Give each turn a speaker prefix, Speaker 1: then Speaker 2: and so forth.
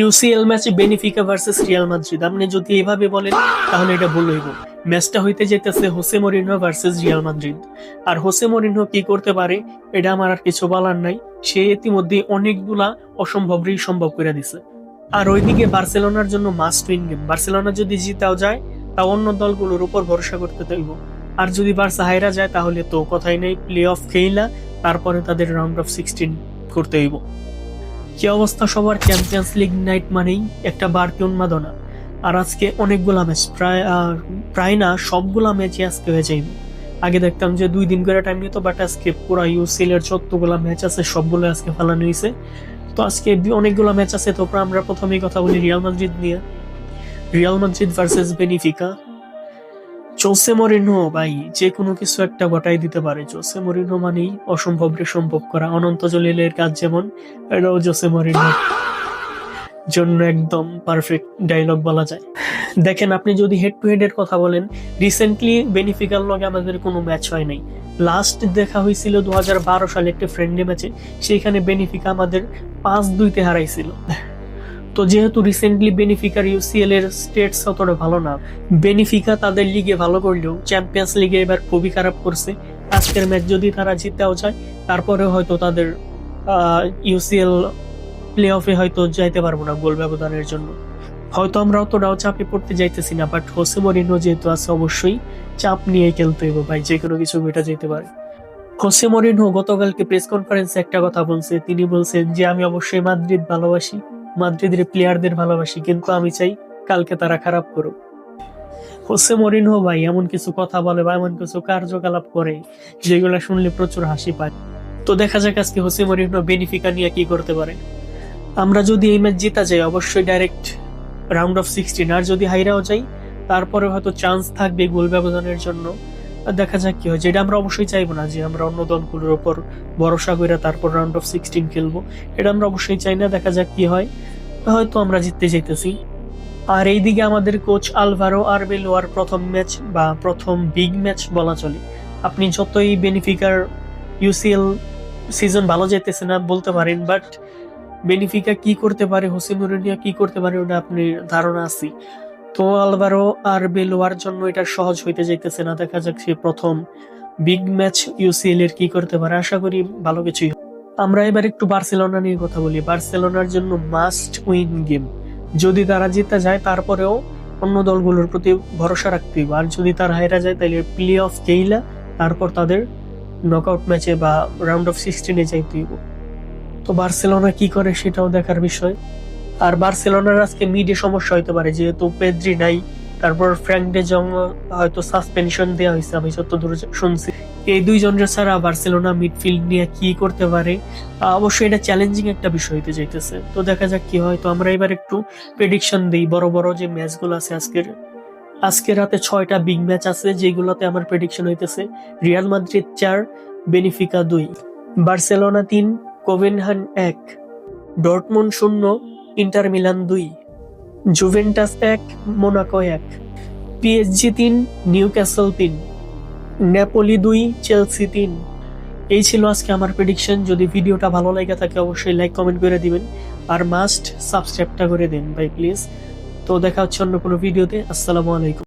Speaker 1: UCL ম্যাচে Benfica versus Real Madrid আপনি যদি এভাবে বলেন, তাহলে এটা ভুল হইব। ম্যাচটা হইতে যেতেছে Jose Mourinho versus Real Madrid আর হোসে মরিনহো কি করতে পারে, এটা আমার আর কিছু বলার নাই। সে ইতিমধ্যে অনেকগুলা অসম্ভবই সম্ভব করে দিছে। আর ওইদিকে বার্সেলোনার জন্য মাস্ট উইন গেম বার্সেলোনা যদি জিতাও যায়, তা অন্য দলগুলোর উপর ভরসা করতে চাইব আর যদি বার্সা হাইরা যায়, তাহলে তো কথাই নেই। প্লে অফ খেইলা, তারপরে তাদের রাউন্ড অফ সিক্সটিন করতে হইব। কি অবস্থা সবার চ্যাম্পিয়ন্স লিগ নাইট মানেই একটা বাড়তি উন্মাদনা আর আজকে অনেকগুলা ম্যাচ প্রায় প্রায় না, সবগুলা ম্যাচই আজকে হয়ে যাইব। আগে দেখতাম যে দুই দিন করে টাইম নিত বাট আজকে পুরা ইউসিএল এর যতগুলা ম্যাচ আছে সবগুলো আজকে ফেলানো হয়েছে তো আজকে অনেকগুলো ম্যাচ আছে, তো আমরা প্রথমেই কথা বলি রিয়াল মাদ্রিদ নিয়ে। Real Madrid versus Benfica Jose Mourinho ভাই, যে কোনো কিছু একটা গটাই দিতে পারে। জোসে মরিনহো মানেই অসম্ভব রে সম্ভব করা। অনন্ত জলিলের কাজ যেমন, এটাও জোসে মরিনহো জন্য একদম পারফেক্ট ডায়লগ বলা যায়। দেখেন, আপনি যদি হেড টু হেডের কথা বলেন রিসেন্টলি বেনিফিকার লগে আমাদের কোনো ম্যাচ হয় নাই। লাস্ট দেখা হয়েছিল দু হাজার বারো সালে একটা ফ্রেন্ডলি ম্যাচে সেইখানে বেনিফিকা আমাদের পাঁচ দুইতে হারাইছিল। তো যেহেতু রিসেন্টলি বেনিফিকার ইউসিএল এর স্টেটস অতটা ভালো না বেনিফিকা তাদের লিগে ভালো করলেও চ্যাম্পিয়ন্স লিগে এবার খুবই খারাপ করছে। আজকের ম্যাচ যদি তারা জিততেও যায় তারপরে হয়তো তাদের ইউসিএল প্লে অফে হয়তো যাইতে পারব না গোল ব্যবধানের জন্য। হয়তো আমরা অতটাও চাপে পড়তে যাইতেছি না বাট হোসে মরিনো যেহেতু আছে অবশ্যই চাপ নিয়ে খেলতে হইব ভাই, যে কোনো কিছু মেটা যেতে পারে। হোসে মরিনো গতকালকে প্রেস কনফারেন্সে একটা কথা বলছে, তিনি বলছেন যে, আমি অবশ্যই মাদ্রিদ ভালোবাসি। মাদ্রিদের প্লেয়ারদের ভালোবাসি, কিন্তু আমি চাই কালকে তারা খারাপ করুক। হোসে মরিনহো ভাই, এমন কিছু কথা বলে বা এমন কিছু কার্যকলাপ করে যেগুলো শুনলে প্রচুর হাসি পায়। তো দেখা যাক আজকে হোসে মরিনহো বেনিফিকা নিয়ে কি করতে পারে। আমরা যদি এই ম্যাচ জিতা যাই, অবশ্যই ডাইরেক্ট রাউন্ড অফ সিক্সটিন আর যদি হাইরাও যাই, তারপরে হয়তো চান্স থাকবে গোল ব্যবধানের জন্য। দেখা যাক কি হয়। যেটা আমরা অবশ্যই চাইব না, যে আমরা অন্য দলগুলোর উপর ভরসা করে তারপর রাউন্ড অফ সিক্সটিন খেলব। এটা আমরা অবশ্যই চাই না, দেখা যাক কি হয়। হয়তো আমরা জিততে চাইতেছি। আর এইদিকে আমাদের কোচ আলভারো আরবেলোয়ার প্রথম ম্যাচ বা প্রথম বিগ ম্যাচ বলা চলে। আপনি যতই বেনিফিকার ইউসিএল সিজন ভালো যেতেছে না বলতে পারেন বাট বেনিফিকা কি করতে পারে হোসিমুরিনিয়া কি করতে পারে, ওটা আপনি ধারণা আছে। তো আলভারো আর বেলোয়ার জন্য এটা সহজ হইতে যাইতেছে না। দেখা যাক সে প্রথম বিগ ম্যাচ ইউসিএল এর কি করতে পারে। আশা করি ভালো কিছুই আমরা এবার একটু বার্সেলোনা নিয়ে কথা বলি। বার্সেলোনার জন্য মাস্ট উইন গেম যদি তারা জিতে যায়, তারপরেও অন্য দলগুলোর প্রতি ভরসা রাখতে হবে আর যদি তারা হাইরা যায়, তাহলে প্লে অফ কেইলা তারপর তাদের নকআউট ম্যাচে বা রাউন্ড অফ সিক্সটিনে যাইতে হইব। তো বার্সেলোনা কি করে সেটাও দেখার বিষয়। আর বার্সেলোনার আজকে মিডে সমস্যা হইতে পারে, যেহেতু পেদ্রি নাই, তারপর ফ্র্যাঙ্ক ডে জং হয়তো সাসপেনশন দেওয়া হয়েছে আমি যত যতদূর শুনছি। এই দুইজনের ছাড়া বার্সেলোনা মিডফিল্ড নিয়ে কি করতে পারে? অবশ্যই এটা চ্যালেঞ্জিং একটা বিষয় হইতে যাইতেছে। তো দেখা যাক কি হয়। তো আমরা এবার একটু প্রেডিকশন দিই। বড় বড় যে ম্যাচগুলো আছে আজকের, আজকে রাতে ছয়টা বিগ ম্যাচ আছে, যেগুলোতে আমার প্রেডিকশন হইতেছে রিয়াল মাদ্রিদ চার বেনিফিকা দুই, বার্সেলোনা তিন কোভেনহান এক ডর্টমুন্ড শূন্য ইন্টার মিলান দুই, জুভেন্টাস এক, মোনাকো এক পিএসজি তিন নিউ ক্যাসল তিন, নেপোলি দুই, চেলসি তিন। এই ছিল আজকে আমার প্রেডিকশন যদি ভিডিওটা ভালো লাগে থাকে, অবশ্যই লাইক কমেন্ট করে দিবেন। আর মাস্ট সাবস্ক্রাইবটা করে দিন ভাই প্লিজ তো দেখা হচ্ছে অন্য কোনো ভিডিওতে আসসালামু আলাইকুম।